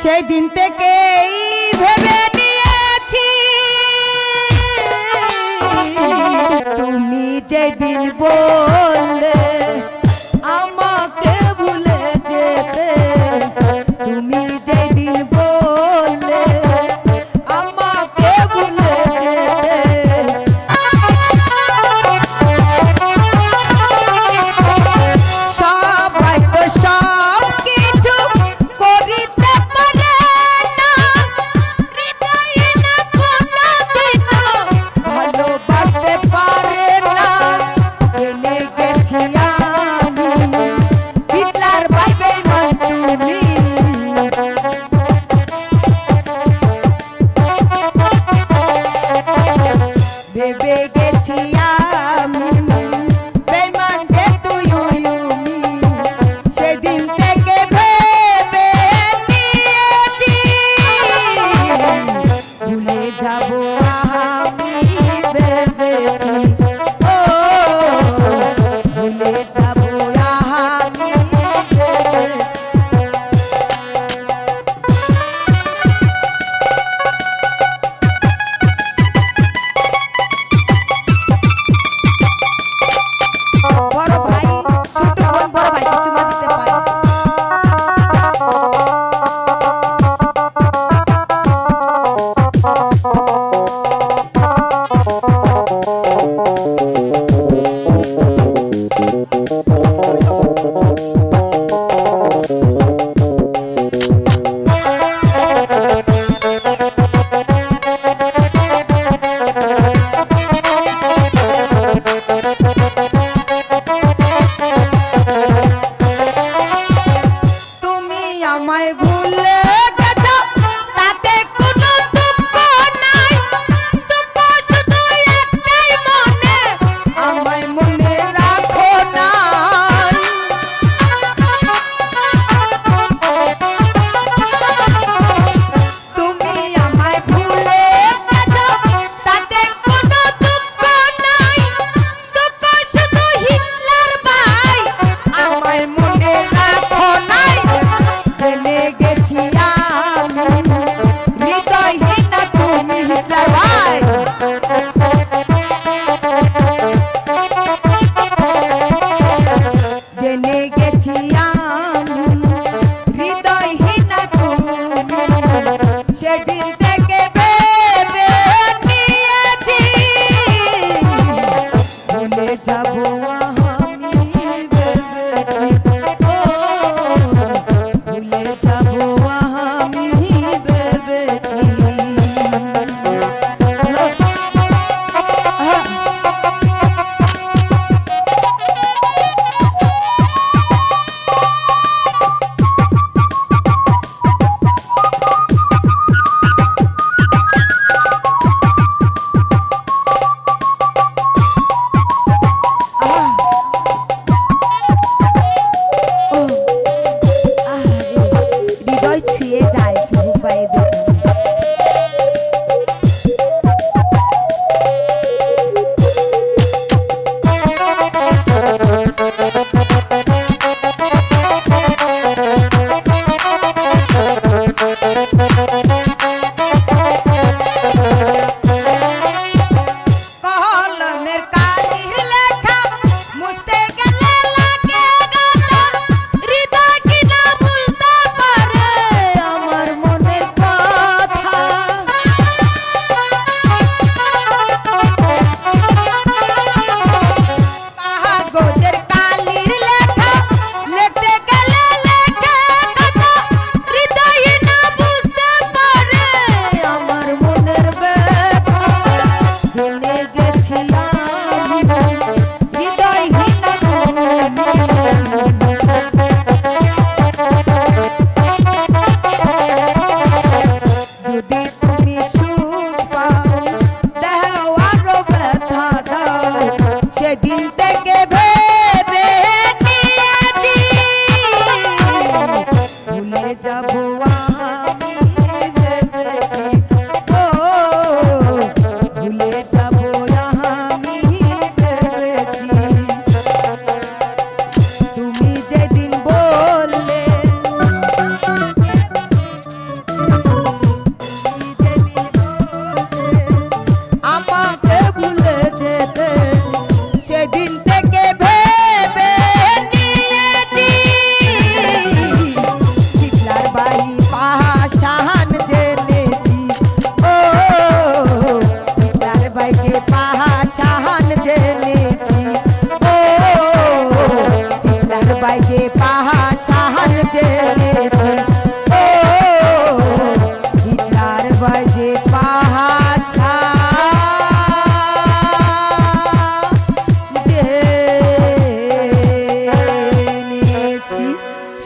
সেদিন থেকেই থেকে ভেবে নিয়েছি। তুমি যেদিন বললে আমাকে ভুলে যেতে গেছি আমি। sin te que